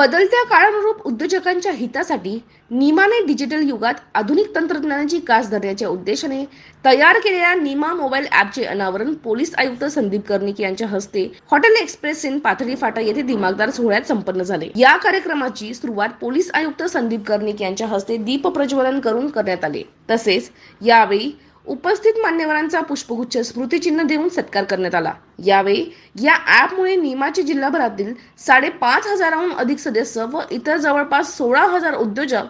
बदलत्या काळानुरूप उद्योजकांच्या हितासाठी निमाने डिजिटल युगात आधुनिक तंत्रज्ञानाची कास धरण्याच्या उद्देशाने तयार केलेल्या निमा मोबाईल ॲपचे अनावरण पोलीस आयुक्त संदीप कर्णिक यांच्या हस्ते हॉटेल एक्सप्रेस इन पाथरी फाटा येथे दिमागदार सोहळ्यात संपन्न झाले. या कार्यक्रमाची सुरुवात पोलीस आयुक्त संदीप कर्णिक यांच्या हस्ते दीप प्रज्वलन करून करण्यात आले. तसेच यावेळी उपस्थित मान्यवरांचा पुष्पगुच्छ स्मृतिचिन्ह देऊन सत्कार करण्यात आला. यावेळी या ॲपमुळे निमाचे जिल्हाभरातील साडेपाच हजाराहून अधिक सदस्य व इतर जवळपास सोळा हजार उद्योजक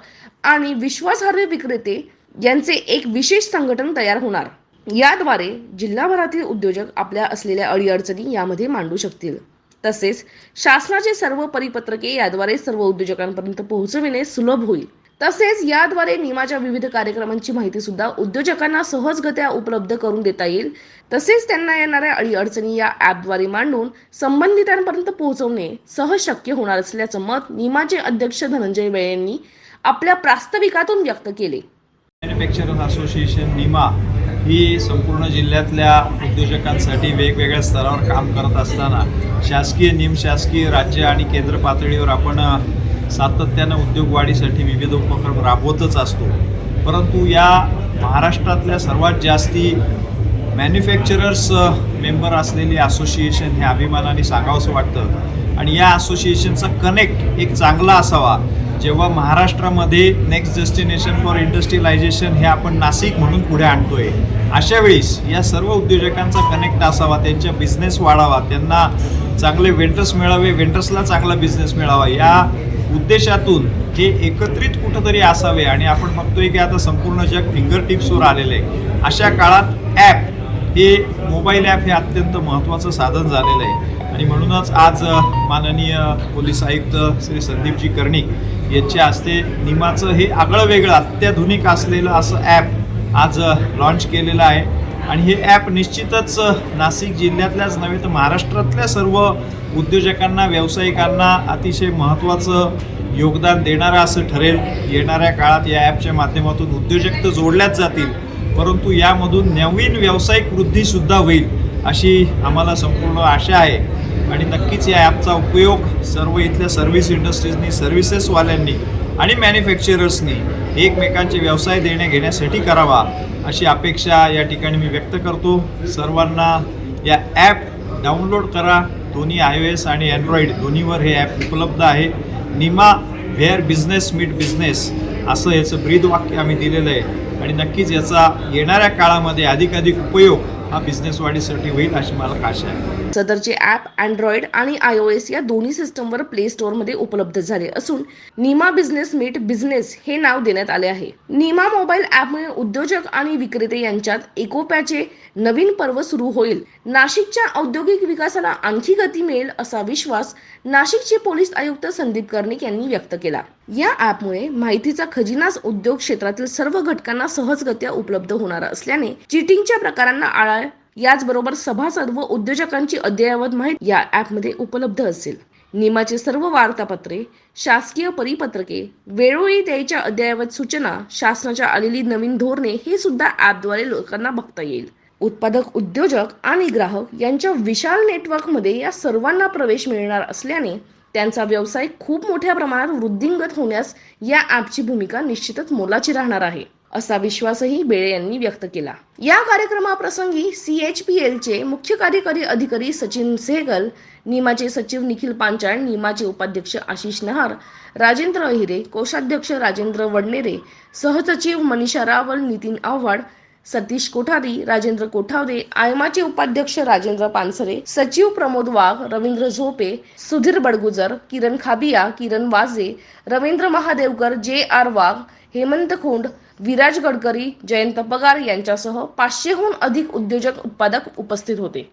आणि विश्वासार्ह विक्रेते यांचे एक विशेष संघटन तयार होणार. याद्वारे जिल्हाभरातील उद्योजक आपल्या असलेल्या अडीअडचणी यामध्ये मांडू शकतील. तसेच शासनाचे सर्व परिपत्रके याद्वारे सर्व उद्योजकांपर्यंत पोहोचविणे सुलभ होईल. तसेच याद्वारे नियमाच्या विविध कार्यक्रमांची माहिती सुद्धा उद्योजकांना सहजगत्या उपलब्ध करून देता येईल. तसेच त्यांना येणाऱ्या अडीअडचणी या ॲपद्वारे मांडून संबंधितांपर्यंत पोहोचवणे सहज शक्य होणार असल्याचं मत निमाचे अध्यक्ष धनंजय वेळे यांनी आपल्या प्रास्ताविकातून व्यक्त केले. मॅन्युफॅक्चरर्स असोसिएशन निमा ही संपूर्ण जिल्ह्यातल्या उद्योजकांसाठी वेगवेगळ्या स्तरावर काम करत असताना शासकीय निमशासकीय राज्य आणि केंद्र पातळीवर आपण सातत्यानं उद्योगवाढीसाठी विविध उपक्रम राबवतच असतो. परंतु या महाराष्ट्रातल्या सर्वात जास्ती मॅन्युफॅक्चरर्स मेंबर असलेली असोसिएशन हे अभिमानाने सांगावंसं वाटतं. आणि या असोसिएशनचा कनेक्ट एक चांगला असावा. जेव्हा महाराष्ट्रामध्ये नेक्स्ट डेस्टिनेशन फॉर इंडस्ट्रियलायझेशन हे आपण नाशिक म्हणून पुढे आणतोय. अशा वेळेस या सर्व उद्योजकांचा कनेक्ट असावा त्यांच्या बिझनेस वाढावा त्यांना चांगले वेंटर्स मिळावे वेंटर्सला चांगला बिझनेस मिळावा या उद्देशातून हे एकत्रित कुठंतरी असावे आणि आपण बघतोय की आता संपूर्ण जग फिंगर टिप्सवर आलेलं आहे. अशा काळात ॲप हे मोबाईल ॲप हे अत्यंत महत्त्वाचं साधन झालेलं आहे. आणि म्हणूनच आज माननीय पोलीस आयुक्त श्री संदीपजी कर्णिक यांच्या हस्ते निमाचं हे आगळं वेगळं अत्याधुनिक असलेलं असं ॲप आज लॉन्च केलेलं आहे. आणि हे ॲप निश्चितच नाशिक जिल्ह्यातल्याच नव्हे तर महाराष्ट्रातल्या सर्व उद्योजकांना व्यावसायिकांना अतिशय महत्त्वाचं योगदान देणारं असं ठरेल. येणाऱ्या काळात या ॲपच्या माध्यमातून उद्योजक तर जोडल्याच जातील परंतु यामधून नवीन व्यावसायिक वृद्धीसुद्धा होईल अशी आम्हाला संपूर्ण आशा आहे. आणि नक्कीच या ॲपचा उपयोग सर्व इथल्या सर्व्हिस इंडस्ट्रीजनी सर्व्हिसेसवाल्यांनी आणि मॅन्युफॅक्चरर्सनी एकमेकांचे व्यवसाय देण्या घेण्यासाठी करावा. अशी अपेक्षा या ठिकाणी मी व्यक्त करतो. सर्वांना या ॲप डाउनलोड करा. दोन्ही आय ओ एस आणि अँड्रॉईड दोन्हीवर हे ॲप उपलब्ध आहे. Nima where business meet business असं याचं ब्रीद वाक्य आम्ही दिलेलं आहे. आणि नक्कीच याचा येणाऱ्या काळामध्ये अधिकाधिक उपयोग हा बिझनेस वाढीसाठी होईल अशी मला आशा आहे. सदरचे ॲप अँड्रॉइड आणि आय ओ एस या दोन्ही सिस्टमवर प्ले स्टोअरमध्ये उपलब्ध झाले असून निमा बिझनेस मीट बिझनेस हे नाव देण्यात आले आहे. निमा मोबाईल ॲपमुळे उद्योजक आणि विक्रेते यांच्यात एकोप्याचे नवीन पर्व सुरू होईल. नाशिकच्या औद्योगिक विकासाला आणखी गती मिळेल असा विश्वास नाशिकचे पोलीस आयुक्त संदीप कर्णिक यांनी व्यक्त केला. या ॲपमुळे माहितीचा खजिनाच उद्योग क्षेत्रातील सर्व घटकांना सहजगत्या उपलब्ध होणार असल्याने चिटिंगच्या प्रकारांना आळा याचबरोबर सभासद व उद्योजकांची अद्ययावत माहिती या ॲपमध्ये उपलब्ध असेल. निमाचे सर्व वार्तापत्रे शासकीय परिपत्रके वेळोवेळी द्यायच्या अद्ययावत सूचना शासनाच्या आलेली नवीन धोरणे हे सुद्धा ॲपद्वारे लोकांना बघता येईल. उत्पादक उद्योजक आणि ग्राहक यांच्या विशाल नेटवर्कमध्ये या सर्वांना प्रवेश मिळणार असल्याने त्यांचा व्यवसाय खूप मोठ्या प्रमाणात वृद्धिंगत होण्यास या ॲपची भूमिका निश्चितच मोलाची राहणार आहे असा विश्वासही बेळे यांनी व्यक्त केला. या कार्यक्रमाप्रसंगी सी एच पी एलचे मुख्य कार्यकारी अधिकारी सचिन सेहगल निमाचे सचिव निखिल पांचाळ निमाचे उपाध्यक्ष आशिष नहार राजेंद्र अहिरे कोषाध्यक्ष राजेंद्र वडनेरे सहसचिव मनीषा रावल नितीन आव्हाड सतीश कोठारी राजेंद्र कोठावदे आयमाचे उपाध्यक्ष राजेंद्र पानसरे सचिव प्रमोद वाघ रवींद्र झोपे सुधीर बडगुजर किरण खाबिया किरण वाजे रवींद्र महादेवकर जे आर वाघ हेमंत खोंड विराज गडकरी जयंत पगार यांच्यासह पाचशेहून अधिक उद्योजक उत्पादक उपस्थित होते.